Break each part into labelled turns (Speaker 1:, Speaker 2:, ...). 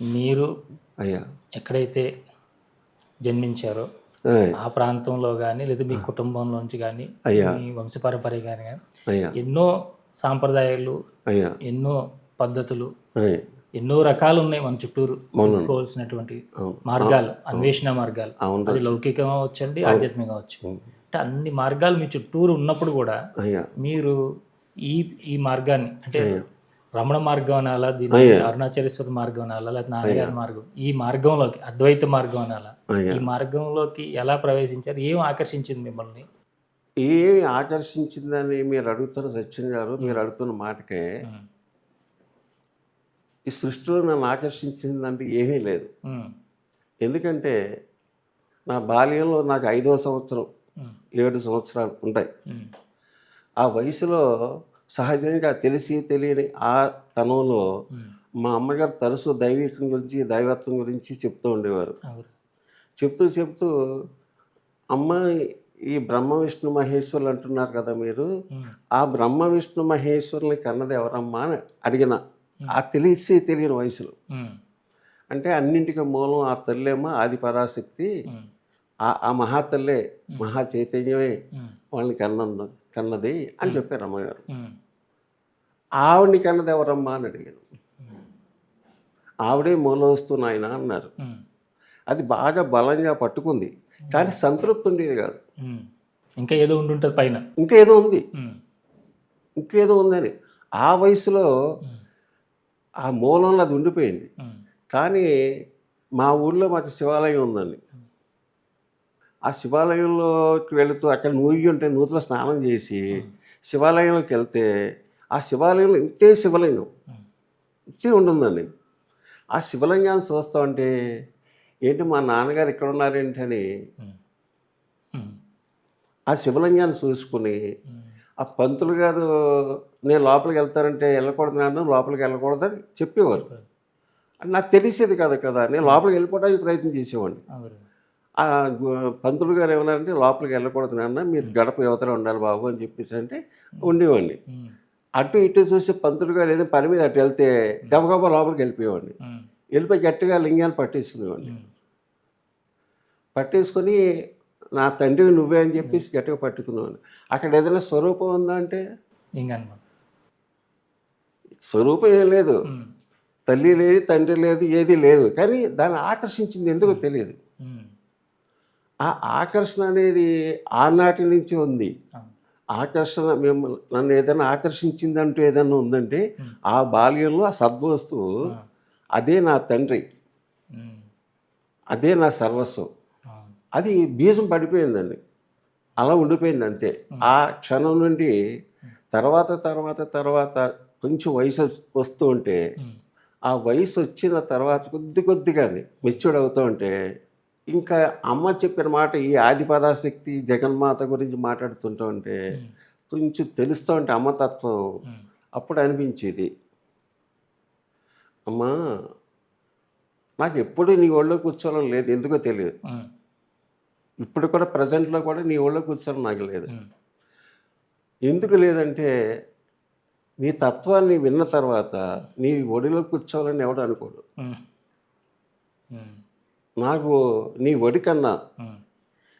Speaker 1: మీరు
Speaker 2: అయ్యా.
Speaker 1: ఎక్కడైతే జన్మించారో ఆ ప్రాంతంలో కానీ లేదా మీ కుటుంబంలోంచి కానీ. మీ వంశపారంపర్య కానీ
Speaker 2: అయ్యా.
Speaker 1: ఎన్నో సాంప్రదాయాలు
Speaker 2: అయ్యా.
Speaker 1: ఎన్నో పద్ధతులు ఎన్నో రకాలు ఉన్నాయి మన చుట్టూరు తెలుసుకోవాల్సినటువంటి. మార్గాలు అన్వేషణ మార్గాలు. అది లౌకికంగా అవచ్చండి ఆధ్యాత్మికంగా అవచ్చు అంటే అన్ని మార్గాలు మీ చుట్టూరు ఉన్నప్పుడు కూడా మీరు ఈ ఈ మార్గాన్ని అంటే రమణ మార్గం అనాలా దీన్ని అరుణాచలేశ్వర మార్గం అనాలా లేదా నాన్నగారి మార్గం ఈ మార్గంలోకి అద్వైత మార్గం అనాలా ఈ మార్గంలోకి ఎలా ప్రవేశించారు? ఏం ఆకర్షించింది మిమ్మల్ని?
Speaker 2: ఏమి ఆకర్షించిందని మీరు అడుగుతున్న సత్యం గారు మీరు అడుగుతున్న మాటకే ఈ సృష్టిలో నన్ను ఆకర్షించిందంటే ఏమీ లేదు. ఎందుకంటే నా బాల్యంలో నాకు ఐదవ సంవత్సరం ఏడు సంవత్సరాలు ఉంటాయి. ఆ వయసులో సహజంగా తెలిసి తెలియని ఆ తనంలో మా అమ్మగారు తరచు దైవికం గురించి దైవత్వం గురించి చెప్తూ ఉండేవారు. చెప్తూ చెప్తూ అమ్మ ఈ బ్రహ్మ విష్ణు మహేశ్వరులు అంటున్నారు కదా మీరు. ఆ బ్రహ్మ విష్ణు మహేశ్వరుని కన్నది ఎవరమ్మా? అని అడిగిన. ఆ తెలిసి తెలియని వయసులో. అంటే అన్నింటికి మూలం ఆ తల్లేమో ఆది పరాశక్తి. ఆ ఆ మహాతల్లే మహా చైతన్యమే వాళ్ళని కన్నందు కన్నది అని చెప్పారు అమ్మగారు. ఆవిడ్ని కన్నది ఎవరమ్మా అని అడిగాను. ఆవిడే మూలవస్తు నాయన అన్నారు. అది బాగా బలంగా పట్టుకుంది. కానీ సంతృప్తి ఉండేది కాదు.
Speaker 1: ఇంకా ఏదో ఉండుంటుంది పైన.
Speaker 2: ఇంకేదో ఉంది. ఇంకేదో ఉందని. ఆ వయసులో ఆ మూలంలో అది ఉండిపోయింది. కానీ మా ఊళ్ళో మాకు శివాలయం ఉందండి. ఆ శివాలయంలోకి వెళుతూ అక్కడ నూయి ఉంటే నూతుల స్నానం చేసి శివాలయంలోకి వెళ్తే ఆ శివాలయంలో ఇంతే శివలింగం. ఇంతే ఉంటుందండి. ఆ శివలింగాన్ని చూస్తూ ఉంటే ఏంటి మా నాన్నగారు ఇక్కడ ఉన్నారేంటని ఆ శివలింగాన్ని చూసుకుని ఆ పంతులు గారు నేను లోపలికి వెళ్తానంటే వెళ్ళకూడదు నాన్న లోపలికి వెళ్ళకూడదని చెప్పేవారు. నాకు తెలిసేది కదా కదా నేను లోపలికి వెళ్ళిపోవడానికి ప్రయత్నం చేసేవాడిని. ఆ పంతులు గారు ఏమన్నారంటే లోపలికి వెళ్ళకూడదు నాన్న మీరు గడప యువతలో ఉండాలి బాబు అని చెప్పేసి అంటే ఉండేవాడిని. అటు ఇటు చూసి పంతులు గారు ఏదో పని మీద అటు వెళ్తే గబగబా లోపలికి వెళ్ళిపోయేవాడిని. వెళ్ళిపోయి గట్టిగా లింగాన్ని పట్టేసుకునేవాడిని. పట్టేసుకొని నా తండ్రి నువ్వే అని చెప్పేసి గట్టిగా పట్టుకునేవాడిని. అక్కడ ఏదైనా స్వరూపం ఉందా అంటే? స్వరూపం ఏం లేదు. తల్లి లేదు తండ్రి లేదు ఏది లేదు. కానీ దాన్ని ఆకర్షించింది ఎందుకో తెలియదు. ఆ ఆకర్షణ అనేది ఆనాటి నుంచి ఉంది. ఆకర్షణ మిమ్మల్ని నన్ను ఏదైనా ఆకర్షించిందంటూ ఏదైనా ఉందంటే. ఆ బాల్యంలో ఆ సద్వస్తువు అదే నా తండ్రి. అదే నా సర్వస్వం. అది బీజం పడిపోయిందండి. అలా ఉండిపోయింది అంతే. ఆ క్షణం నుండి తర్వాత తర్వాత తర్వాత కొంచెం వయసు వస్తూ ఉంటే ఆ వయసు వచ్చిన తర్వాత కొద్ది కొద్దిగానే మెచ్యూర్డ్ అవుతూ ఉంటే ఇంకా అమ్మ చెప్పిన మాట ఈ ఆది పరాశక్తి జగన్మాత గురించి మాట్లాడుతుంటూ ఉంటే కొంచెం తెలుస్తూ ఉంటే అమ్మతత్వం అప్పుడు అనిపించేది. అమ్మా నాకు ఎప్పుడు నీ ఒళ్ళో కూర్చోవడం లేదు ఎందుకో తెలియదు. ఇప్పుడు కూడా ప్రజెంట్లో కూడా నీ ఒళ్ళో కూర్చోవడం నాకు లేదు. ఎందుకు లేదంటే నీ తత్వాన్ని విన్న తర్వాత నీ ఒడిలో కూర్చోవాలని ఎవడు అనుకోడు. నాకు నీ ఒడి కన్నా
Speaker 1: ఉమ్,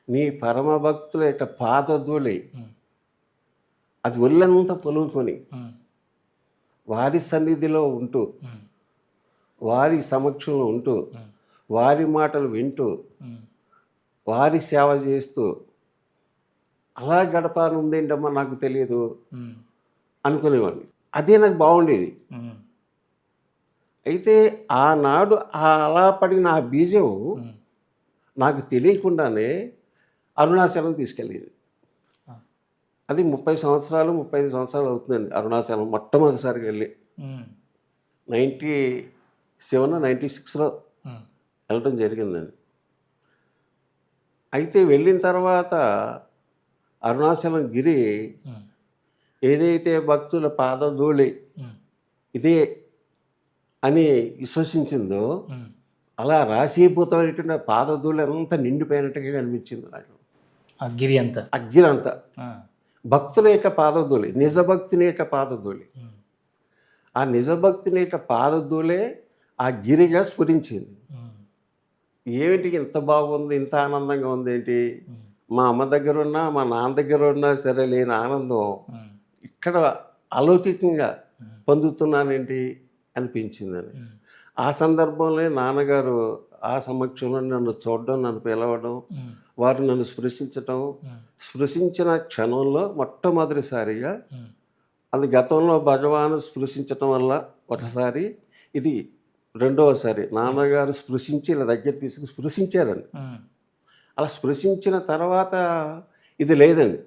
Speaker 2: నీ పరమ భక్తుల యొక్క పాదధూళి అది ఒళ్ళంతా పొలుగుకొని
Speaker 1: ఉమ్,
Speaker 2: వారి సన్నిధిలో ఉంటూ వారి సమక్షంలో ఉంటూ వారి మాటలు వింటూ వారి సేవ చేస్తూ అలా గడపాలని ఉందేంటమ్మా నాకు తెలియదు అనుకునేవాడిని. అదే నాకు బాగుండేది. అయితే ఆనాడు అలా పడిన ఆ బీజం నాకు తెలియకుండానే అరుణాచలం తీసుకెళ్ళేది. అది ముప్పై సంవత్సరాలు ముప్పై ఐదు సంవత్సరాలు అవుతుందండి అరుణాచలం మొట్టమొదటిసారిగా వెళ్ళి. నైంటీ సెవెన్ నైంటీ సిక్స్లో
Speaker 1: ఉమ్,
Speaker 2: వెళ్ళటం జరిగిందండి. అయితే వెళ్ళిన తర్వాత అరుణాచలం గిరి ఏదైతే భక్తుల పాదధూళి ఇదే అని విశ్వసించిందో అలా రాశీభూతమైనటువంటి పాదధూళి అంతా నిండిపోయినట్టుగా కనిపించింది నాకు
Speaker 1: ఆ గిరి అంతా.
Speaker 2: అగ్గిరంతా
Speaker 1: ఆ,
Speaker 2: భక్తుల యొక్క పాదధూళి నిజభక్తుని యొక్క పాదధూళి. ఆ నిజభక్తుని యొక్క పాదధూళే ఆ గిరిగా స్ఫురించింది. ఏమిటి ఇంత బాగుంది ఇంత ఆనందంగా ఉంది ఏంటి? మా అమ్మ దగ్గర ఉన్నా మా నాన్న దగ్గర ఉన్నా సరే లేని ఆనందం ఇక్కడ అలౌకికంగా పొందుతున్నానేంటి? అనిపించిందని ఆ సందర్భంలో నాన్నగారు ఆ సమక్షంలో నన్ను చూడడం నన్ను పిలవడం వారు నన్ను స్పృశించటం స్పృశించిన క్షణంలో మొట్టమొదటిసారిగా అది గతంలో భగవాను స్పృశించటం వల్ల ఒకసారి ఇది రెండవసారి నాన్నగారు స్పృశించి ఇలా దగ్గర తీసుకుని స్పృశించారండి. అలా స్పృశించిన తర్వాత ఇది లేదండి.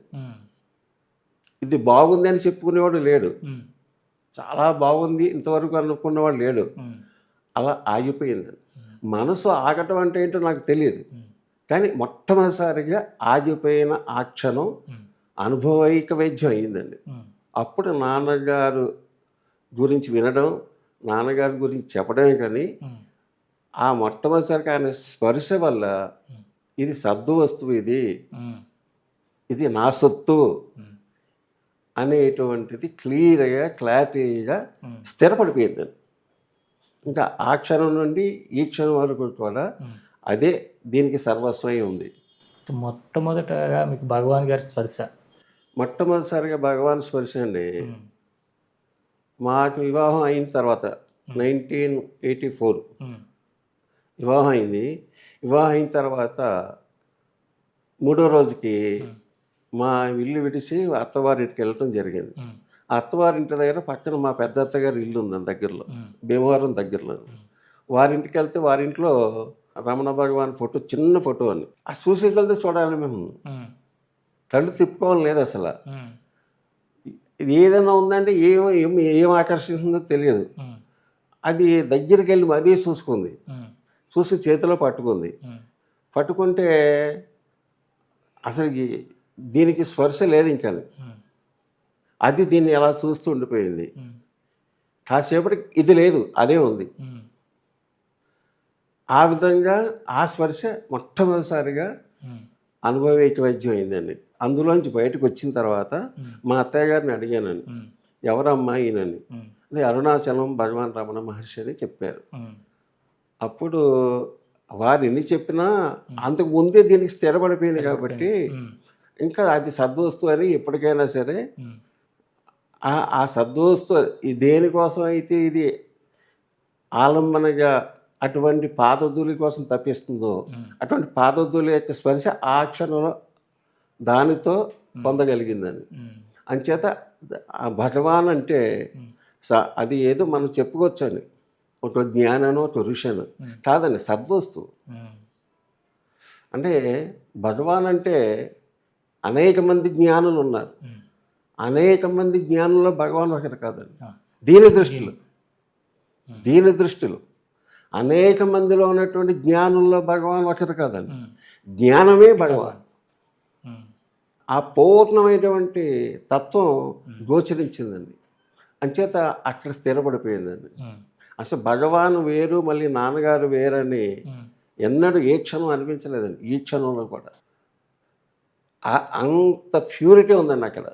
Speaker 2: ఇది బాగుంది అని చెప్పుకునేవాడు లేడు. చాలా బాగుంది. ఇంతవరకు అనుకున్నవాడు లేడు. అలా ఆగిపోయింది. మనసు ఆగటం అంటే ఏంటో నాకు తెలియదు. కానీ మొట్టమొదటిసారిగా ఆగిపోయిన ఆ క్షణం అనుభవైక వైద్యం అయిందండి
Speaker 1: ఉమ్,
Speaker 2: అప్పుడు నాన్నగారు గురించి వినడం నాన్నగారి గురించి చెప్పడమే కానీ ఆ మొట్టమొదటిసారికి ఆయన స్పర్శ వల్ల ఇది సద్దు వస్తువు ఇది. ఇది నా సొత్తు. అనేటువంటిది క్లియర్గా క్లారిటీగా స్థిరపడిపోయింది ఇంకా ఆ క్షణం నుండి ఈ క్షణం వరకు కూడా. అదే దీనికి సర్వస్వమై ఉంది.
Speaker 1: మొట్టమొదటగా మీకు భగవాన్ గారి స్పర్శ.
Speaker 2: మొట్టమొదటిసారిగా భగవాన్ స్పర్శ అండి. మాకు వివాహం అయిన తర్వాత నైన్టీన్ ఎయిటీ ఫోర్. వివాహం అయింది. వివాహం అయిన తర్వాత మూడో రోజుకి మా ఇల్లు విడిచి అత్తవారింటికి వెళ్ళటం జరిగింది. అత్తవారింటి దగ్గర పక్కన మా పెద్ద అత్తగారి ఇల్లు ఉందండి దగ్గరలో భీమవరం దగ్గరలో. వారింటికి వెళ్తే వారింట్లో రమణ భగవాన్ ఫోటో చిన్న ఫోటో అని ఆ చూసి వెళ్తే చూడాలి మేము కళ్ళు తిప్పుకోవాలి లేదు అసలు. ఇది ఏదైనా ఉందంటే ఏం ఏం ఏం ఆకర్షిస్తుందో తెలియదు. అది దగ్గరికి వెళ్ళి మరీ చూసుకుంది. చూసి చేతిలో పట్టుకుంది. పట్టుకుంటే అసలు దీనికి స్పర్శ లేదు ఇంకా. అది దీన్ని ఎలా చూస్తూ ఉండిపోయింది. కాసేపటికి ఇది లేదు అదే ఉంది. ఆ విధంగా ఆ స్పర్శ మొట్టమొదటిసారిగా అనుభవైక వైద్యం అయిందండి. అందులోంచి బయటకు వచ్చిన తర్వాత మా అత్తయ్య గారిని అడిగానండి. ఎవరమ్మా ఈయనని? అది అరుణాచలం భగవాన్ రమణ మహర్షి అని చెప్పారు. అప్పుడు వారు ఎన్ని చెప్పినా అంతకు ముందే దీనికి స్థిరపడిపోయింది కాబట్టి ఇంకా అది సద్వస్తు అని ఎప్పటికైనా సరే ఆ సద్వస్తు దేనికోసం అయితే ఇది ఆలంబనగా అటువంటి పాదధూళి కోసం తప్పిస్తుందో అటువంటి పాదధూళి యొక్క స్పర్శ ఆ క్షణంలో దానితో పొందగలిగిందని. అంచేత ఆ భగవాన్ అంటే అది ఏదో మనం చెప్పుకోవచ్చండి. ఒక జ్ఞానను ఒక ఋషను. కాదండి సద్వస్తు అంటే భగవాన్ అంటే అనేక మంది జ్ఞానులు ఉన్నారు అనేక మంది జ్ఞానుల్లో భగవాన్ ఒకరు కాదండి. దీని దృష్టిలో. దీని. దృష్టిలో. అనేక మందిలో ఉన్నటువంటి జ్ఞానుల్లో భగవాన్ ఒకరు కాదండి. జ్ఞానమే భగవాన్. ఆ పూర్ణమైనటువంటి తత్వం గోచరించిందండి. అంచేత అక్కడ స్థిరపడిపోయిందండి. అసలు భగవాన్ వేరు మళ్ళీ నాన్నగారు వేరని ఎన్నడూ ఏ క్షణం అనిపించలేదండి. ఈ క్షణంలో కూడా. అంత ప్యూరిటీ ఉందండి అక్కడ.